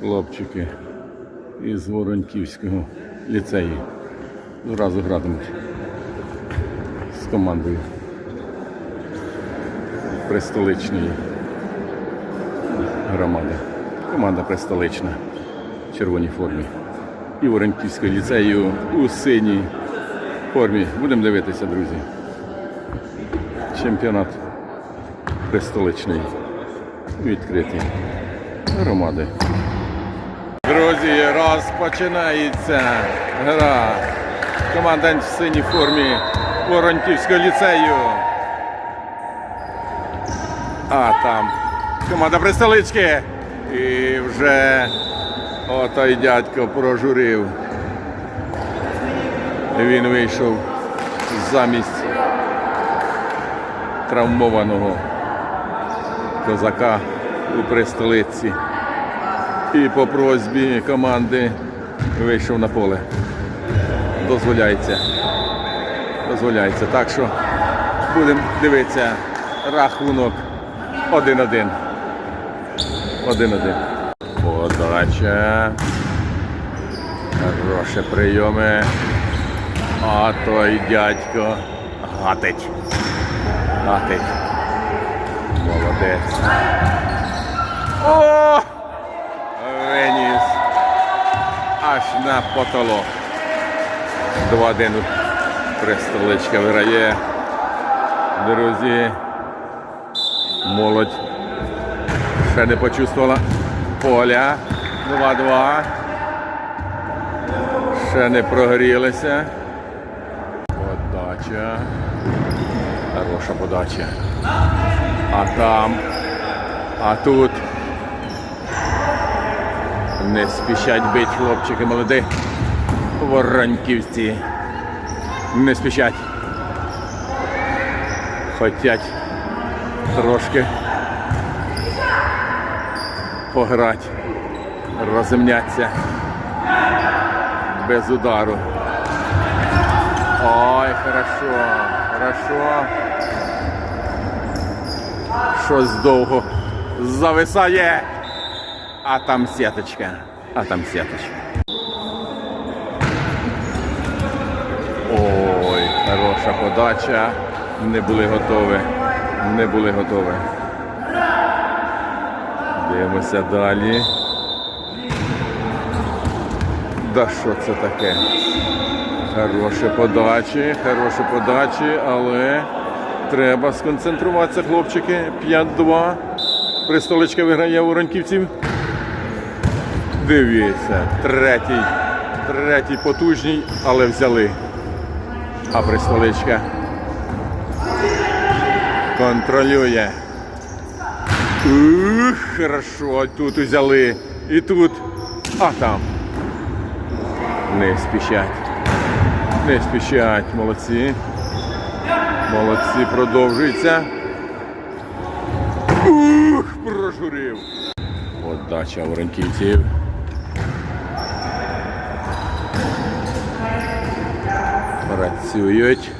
хлопчики із Воронківського ліцею. Зразу гратимуть з командою Престоличної громади. Команда Престолична в червоній формі. І Воронківського ліцею у синій формі. Будемо дивитися, друзі. Чемпіонат Престоличної відкритий громади. Розпочинається гра. Команда в синій формі Воронківського ліцею. А там команда Престолички. І вже отой дядько прожурив. Він вийшов замість травмованого козака у престолиці. І по просьбі команди вийшов на поле. Дозволяється. Дозволяється. Так що будемо дивитися рахунок 1-1. 1-1. Подача. Хороші прийоми. А той дядько гатить. Гатить. Молодець. О! Аж на потолок. 2-1 Престоличка виграє. Друзі. Молодь. Ще не почувствувала поля. 2-2. Ще не прогрілися. Подача. Хороша подача. А там. А тут. Не спішать бить хлопчики молоді. Воронківці. Не спішать. Хотять трошки пограти, розімняться без удару. Ой, хорошо, хорошо. Щось довго зависає. А там сіточка. А там сіточка. Ой, хороша подача. Не були готові. Не були готові. Дивимося далі. Да що це таке? Хороші подачі, хороші подачі, але треба сконцентруватися, хлопчики. 5-2. Престоличка виграє у ранківців. Дивіться, третій, третій потужний, але взяли. А престоличка контролює. Ух, хорошо, тут взяли. І тут, а там. Не спішать. Не спішать, молодці. Молодці, продовжується. Ух, прожурив. Подача воронківців. Працюють.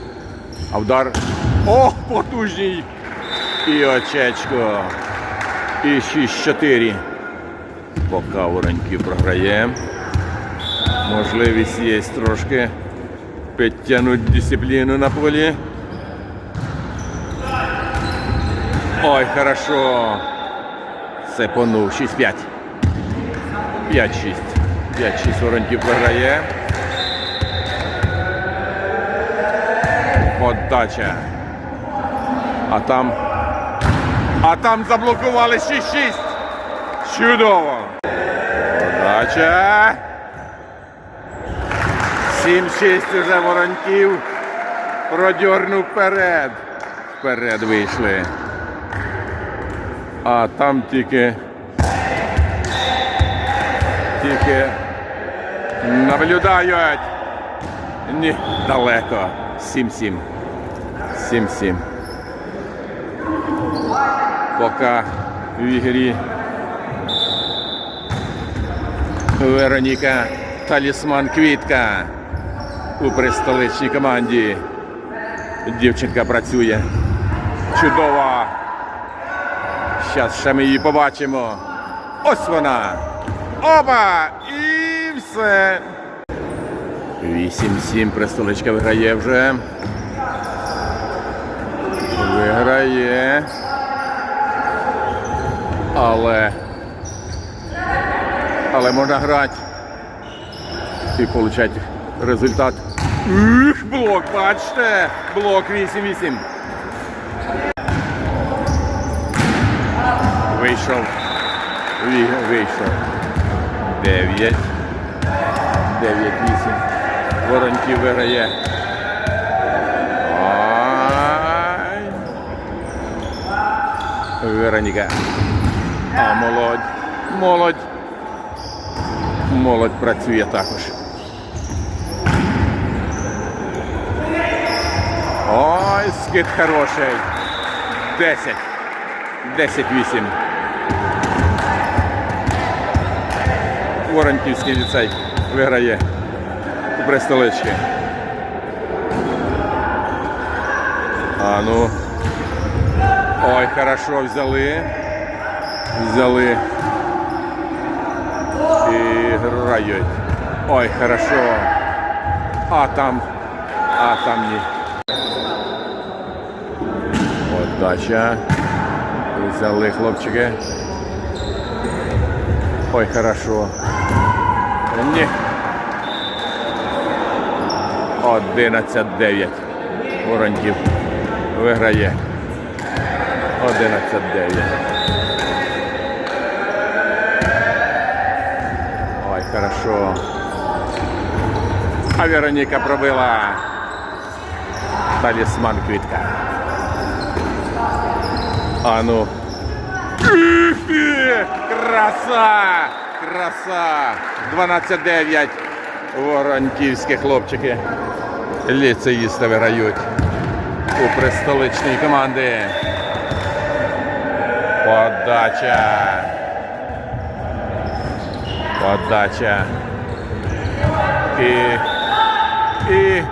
А вдар. Ох, потужний! І очечко. І 6-4. Поки Вороньків програє. Можливість є трошки підтягнути дисципліну на полі. Ой, хорошо. Цепонув. 6-5. 5-6. 5-6 Вороньків програє. Подача. А там. А там заблокували 6-6. Чудово. Подача. 7-6 уже воронків. Продьорнув вперед. Вперед вийшли. А там тільки. Тільки наблюдають. Ні, далеко. 7-7. 7-7. Поки в ігрі Вероніка Талісман Квітка у престоличній команді. Дівчинка працює. Чудова. Зараз ще ми її побачимо. Ось вона. Опа! І все. 8-7 престоличка виграє вже. Виграє. Але. Але можна грати. І отримати результат. Ух, блок, бачите! Блок 8-8. Вийшов. Вийшов. 9. 9-8. Вороньків виграє. Вероніка. А молодь. Молодь. Молодь працює також. Ой, скид хороший. 10. 10-8. Воронківський ліцей виграє у престолички. А ну. Ой, хорошо взяли. Взяли. І грають. Ой, хорошо. А там. А там ні. Отдача. Взяли хлопчики. Ой, хорошо. Ні. 11-9. Вороньків виграє. 11-9. Ой, хорошо. А Вероніка пробила. Талісман квітка. А ну. Краса! Краса! 12-9. Воронківські хлопчики. Ліцеїсти виграють у престоличній команди. Подача. Подача. І, і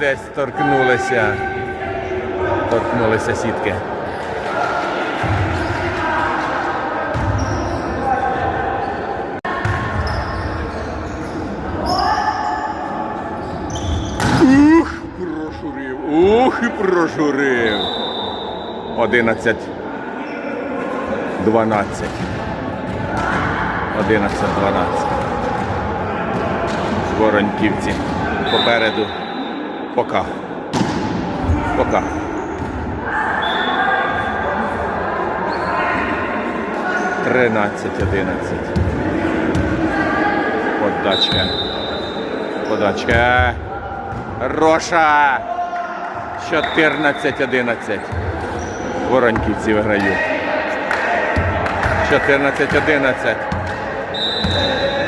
десь торкнулися. Торкнулися сітки. Ух, прошурив. Ух, і прошурив. 11. 12. 11, 12. Вороньківці. Попереду. Пока. Пока. Тринадцять, одинадцять. Подачка. Подачка. Роша. 14-11. Вороньківці виграють. 14-11.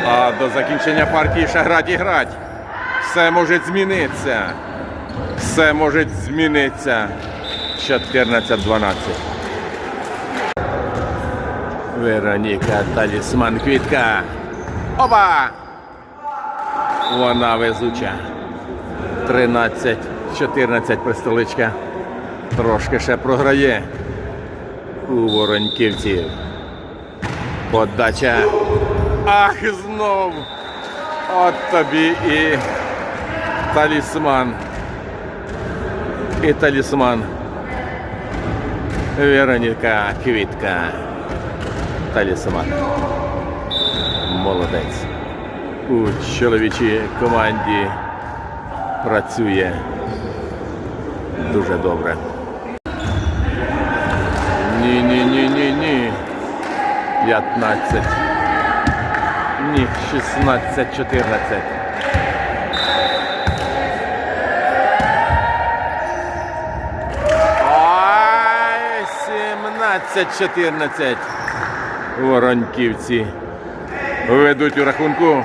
А до закінчення партії ще грати і грати. Все може змінитися. Все може змінитися. 14-12. Вероніка талісман квітка. Опа! Вона везуча. 13, 14 престоличка. Трошки ще програє у вороньківців. Подача. Ах, знов. От тобі і талісман. І талісман. Вероніка Квітка. Талісман. Молодець. У чоловічій команді працює дуже добре. Ні, ні, ні, ні, ні. 15. Ні, 16, 14. Ай, 17, 14. Вороньківці ведуть у рахунку.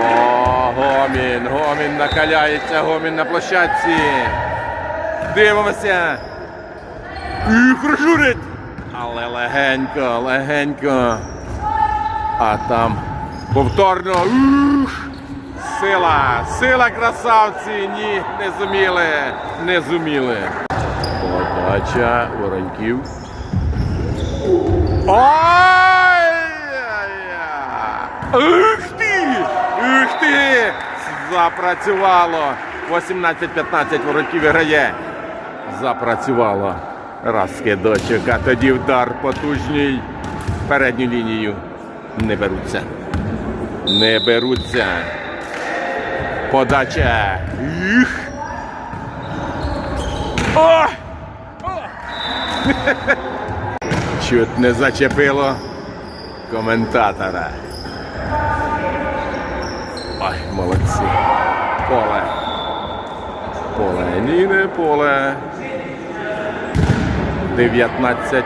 О, гомін, гомін накаляється, гомін на площадці. Дивимося. І прожурить але легенько, легенько. А там повторно. Сила, сила красавці, ні, не зуміли, не зуміли. Подача вороньків. Ой! Ух ти! Ух ти! Запрацювало! 18-15 вороньків грає. Запрацювало. Раз скидочок, а тоді вдар потужний. Передню лінію не беруться. Не беруться. Подача. Їх. О! Чуть не зачепило коментатора. Ой, молодці. Поле. Поле. Ні, не поле. 19,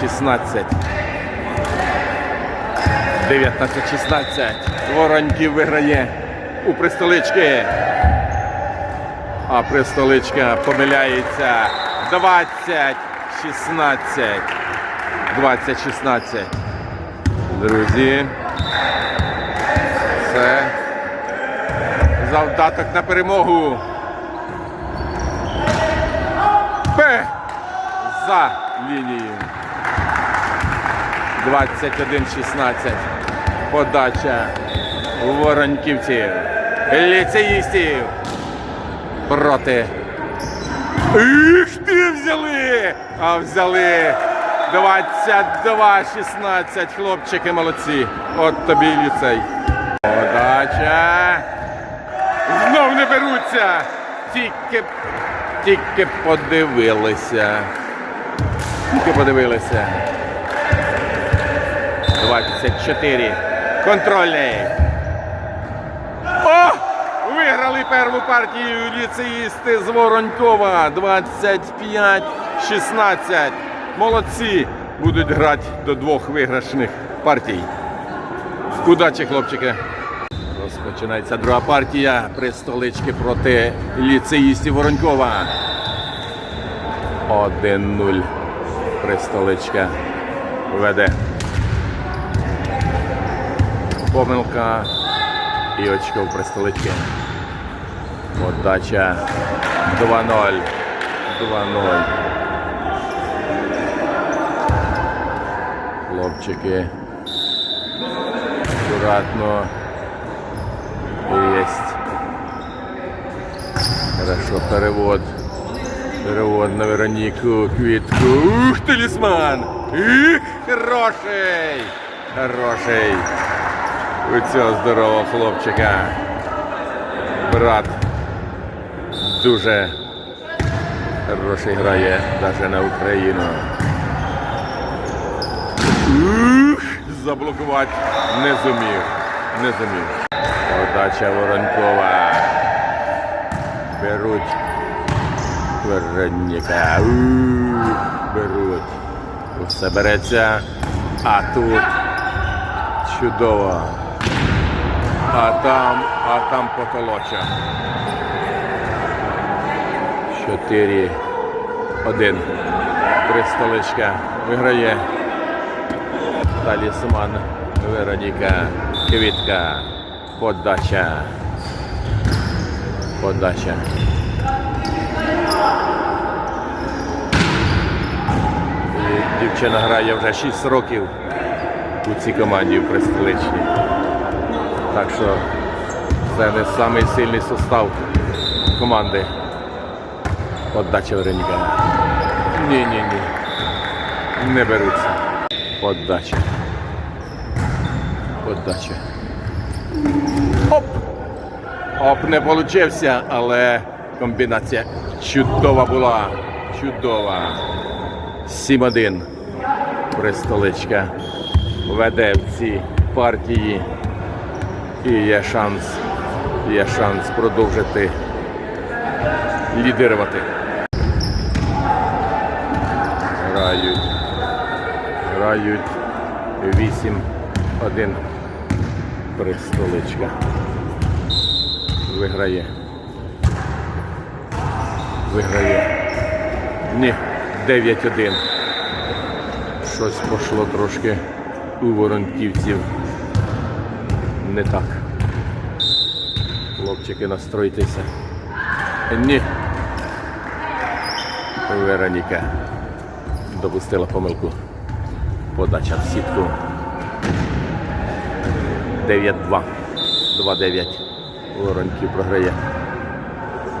16. 19-16. Вороньків виграє у пристолички. А пристоличка помиляється. 20, 16. 20, 16. Друзі. Це завдаток на перемогу. За лінією. 21-16. Подача вороньківців. Ліцеїстів. Проти. Їх ти взяли! А взяли 22-16. Хлопчики молодці. От тобі ліцей. Подача. Знов не беруться. Тільки, тільки подивилися. Тільки подивилися. 24. Контрольний. О! Виграли першу партію ліцеїсти з Воронькова. 25-16. Молодці. Будуть грати до двох виграшних партій. Удачі, хлопчики. Розпочинається друга партія при столички проти ліцеїстів Воронькова. 1-0. Пристоличка веде. Помилка і очко в пристолички. Подача 2-0. 2-0. Хлопчики. Аккуратно. Есть. Хорошо, перевод. Перевод на Вероніку Квітку. Ух, талісман! Ух, хороший! Хороший. У цього здорового хлопчика. Брат дуже хороший грає навіть на Україну. Ух, заблокувати не зумів. Не зумів. Подача Воронкова. Беруть Вероніка. Беруть. Все береться. А тут чудово. А там, а там потолоча. Чотири. Один. Три столичка. Виграє. Талісман Вероніка Квітка. Подача. Подача. І Дівчина грає вже 6 років у цій команді в Престоличній. Так що це не самий сильний состав команди. Подача Вероніка. Ні, ні, ні. Не беруться. Подача. Подача. Оп! Оп, не получився, але комбінація чудова була. Чудова. 7-1. Престоличка веде в цій партії. І є шанс, є шанс продовжити лідирувати. Грають. Грають 8-1. Престоличка. Виграє. Виграє. Ні, 9-1. Щось пошло трошки у воронківців. Не так. Хлопчики, настройтеся. Ні. Вероніка допустила помилку. Подача в сітку. 9-2. 2-9. Воронків програє.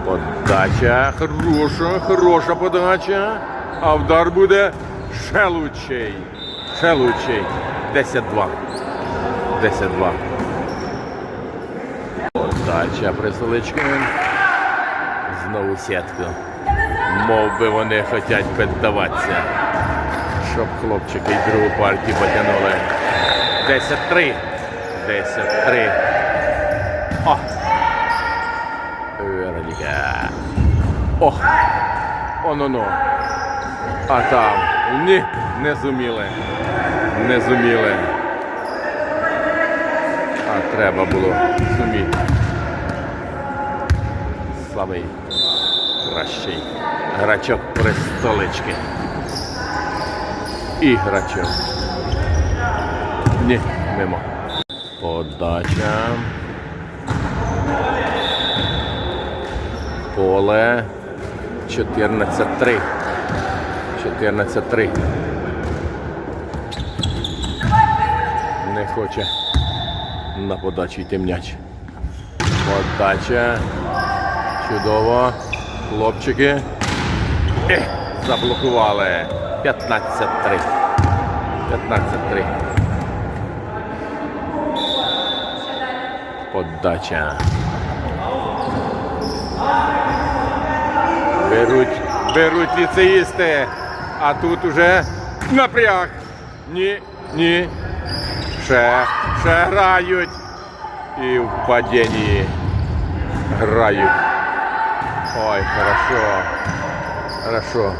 Подача. Хороша, хороша подача. А вдар буде шелучий. Шелучий. 10-2. 10-2. Подача присолички. Знову сітку. Мов би вони хочуть піддаватися. Щоб хлопчики й другу партію потягнули. 10-3. 10-3. О! Вероніка. Ох! Оно-но. А там. Ні, не зуміли. Не зуміли. А треба було зуміти. Слабий. Кращий. Грачок престолички. І грачок. Ні, мимо. Подача. Поле 14-3. 14-3. Не хоче на подачі йти м'яч. Подача. Чудово. Хлопчики. Ех, заблокували. 15-3. 15-3. Подача. Беруть, беруть ліцеїсти. А тут уже напряг. Ні, ні. Ще, ще грають. І в падінні грають. Ой, хорошо. Хорошо.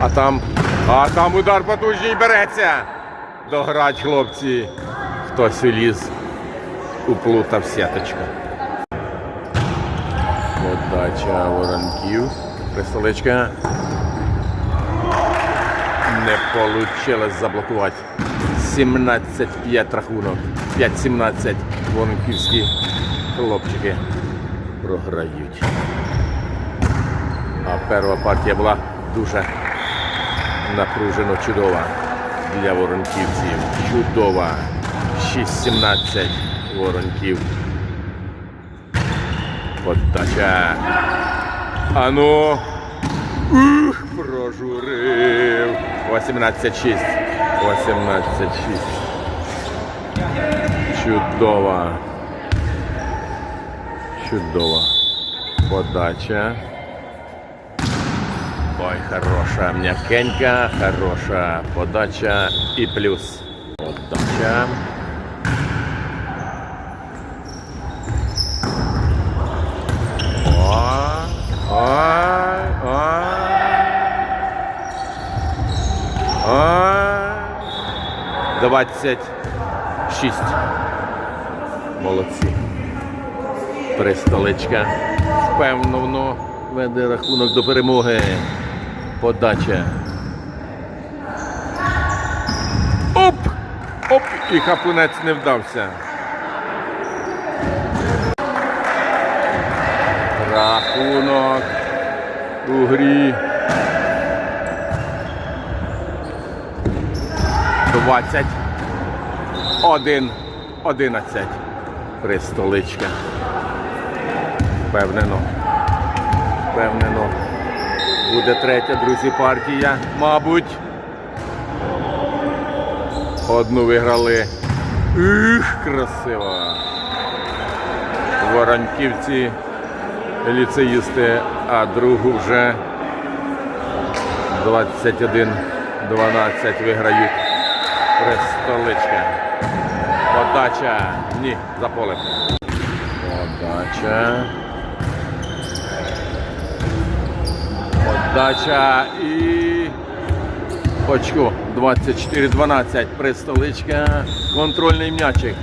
А там, а там удар потужний береться. Дограть, хлопці. Хтось уліз, уплутав сіточку. Подача воронків. Престоличка. Не вийшло заблокувати. 17-5 рахунок. 5-17 воронківські хлопчики програють. А перша партія була дуже напружено чудова для воронківців. Чудова. 6-17 воронків. Подача. Ану. Ух, прожурив. 18-6. 18-6. Чудова. Чудова. Подача. Ой, хороша, м'якенька, хороша подача і плюс. Подача. Ой, ой, ой. Ой. 26. Молодці. Престоличка. Впевнено веде рахунок до перемоги. Подача. Оп! Оп! І хапунець не вдався. 21 11 Престоличка. Впевнено. Впевнено. Буде третя, друзі, партія, мабуть. Одну виграли. Ух, красиво. Воронківці, ліцеїсти, а другу вже 21-12 виграють. Престоличка. Подача. Ні, за полем. Подача. Подача і очко 24-12. Престоличка. Контрольний м'ячик.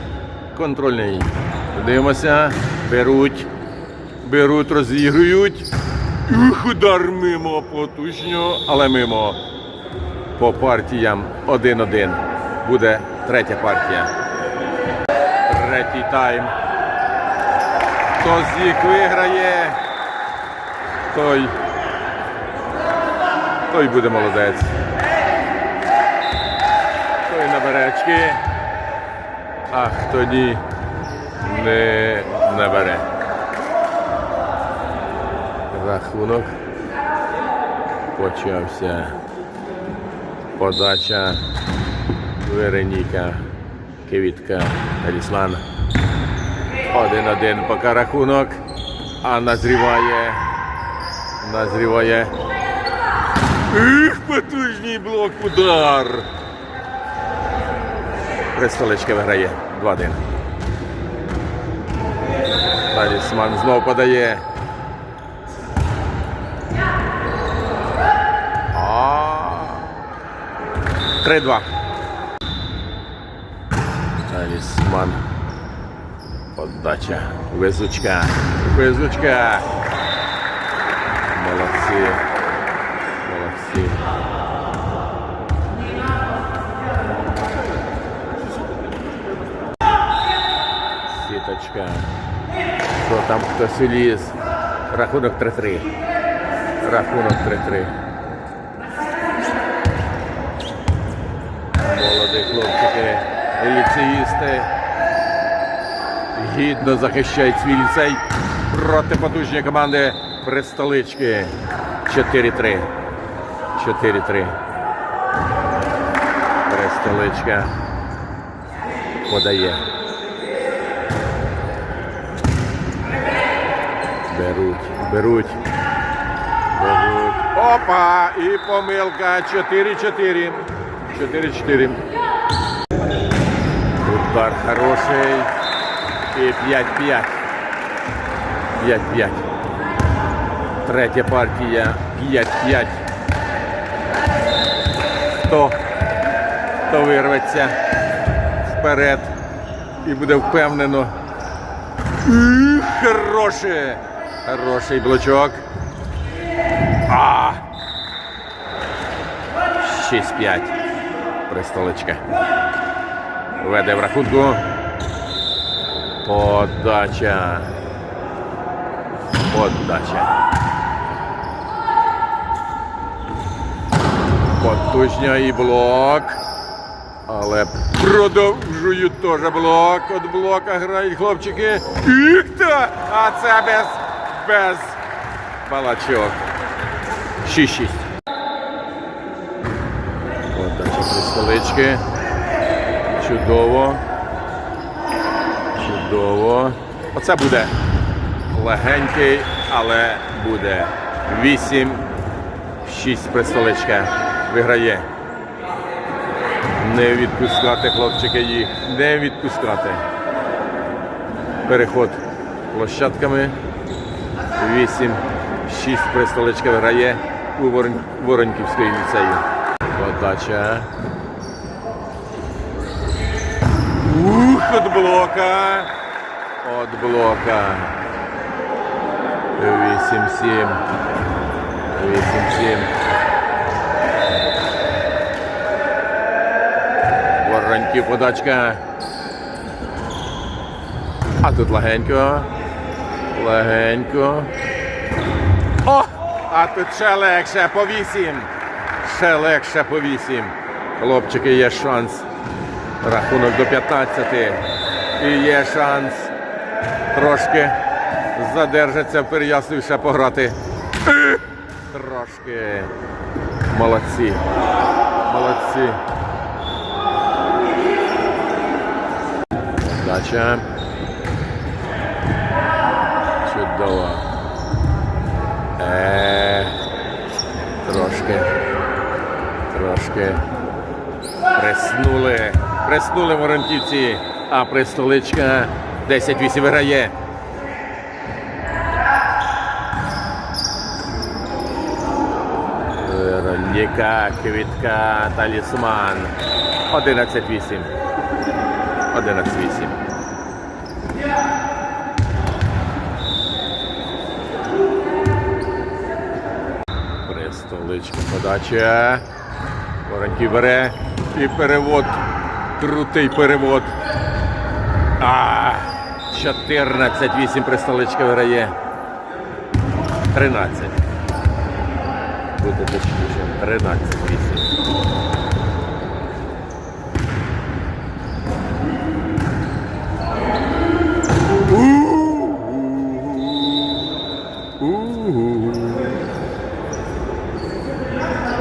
Контрольний. Дивимося. Беруть. Беруть, розігрують. Ух, удар мимо потужньо, але мимо. По партіям 1-1. Буде третя партія. Третій тайм. Хто з їх виграє, той, той буде молодець. Той набере очки, а хто ні, не набере. Рахунок. Почався. Подача Вероніка. Квітка. Талісман. Один-один поки рахунок. А назріває. Назріває. Ух, потужний блок удар. Престоличка виграє 2-1. Талісман знов подає. А. 3-2. Талісман. Подача. Везучка. Везучка. Молодці. Молодці. Сіточка. Що там хтось уліз? Рахунок 3-3. Рахунок 3-3. Молоді хлопчики, ліцеїсти. Гідно захищають свій ліцей проти потужної команди Престолички. 4-3. 4-3. Престоличка подає. Беруть, беруть. Беруть. Опа! І помилка. 4-4. 4-4. Удар хороший. І 5-5. 5-5. Третя партія. 5-5. Хто? Хто вирветься вперед і буде впевнено. Хороший. Хороший блочок. А. 6-5. Престоличка. Веде в рахунку. Подача. Подача. Потужня і блок. Але продовжують теж блок. От блока грають хлопчики. Та! А це без, без балачок. 6-6. Подача престолички. Чудово. Чудово. Оце буде легенький, але буде 8. 6 престоличка виграє. Не відпускати, хлопчики, їх. Не відпускати. Переход площадками. 8. 6 престоличка виграє у Ворон... Вороньківської ліцею. Подача. Ух, от блока. От блока. 8-7. 8-7. Вороньків подачка. А тут легенько. Легенько. О! А тут ще легше по 8. Ще легше по 8. Хлопчики, є шанс. Рахунок до 15. І є шанс трошки задержаться в Переяславі ще пограти. Трошки. Молодці. Молодці. Дача. Чудово. Е, трошки. Трошки. Преснули. Преснули воронтівці. А престоличка 10-8 виграє. Вероніка, Квітка, Талісман. 11-8. 11-8. Престоличка подача. Воронький бере. І перевод. Крутий перевод. А, 14, 8 пристоличка виграє. 13. Буде точніше. 13, 8.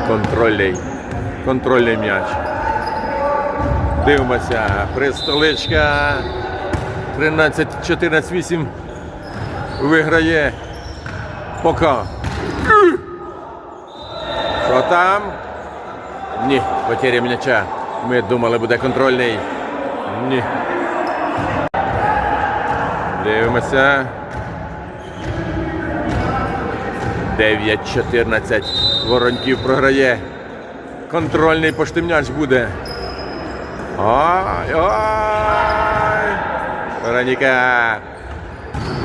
Контрольний. Контрольний м'яч. Дивимося. Престоличка. 13-14-8. Виграє. Пока. Що там? Ні, потеря м'яча. Ми думали, буде контрольний. Ні. Дивимося. 9-14. Вороньків програє. Контрольний поштимняч буде. Ой, ой. Вероніка.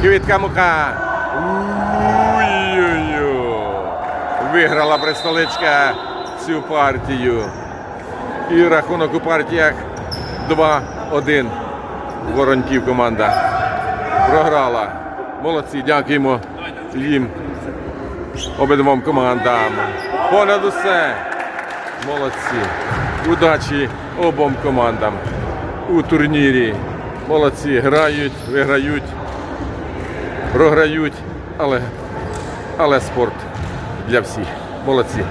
Квітка мука. Виграла представничка цю партію. І рахунок у партіях 2-1. Вороньків команда програла. Молодці, дякуємо їм обидвом командам. Понад усе. Молодці. Удачі обом командам у турнірі. Молодці. Грають, виграють, програють, але, але спорт для всіх. Молодці.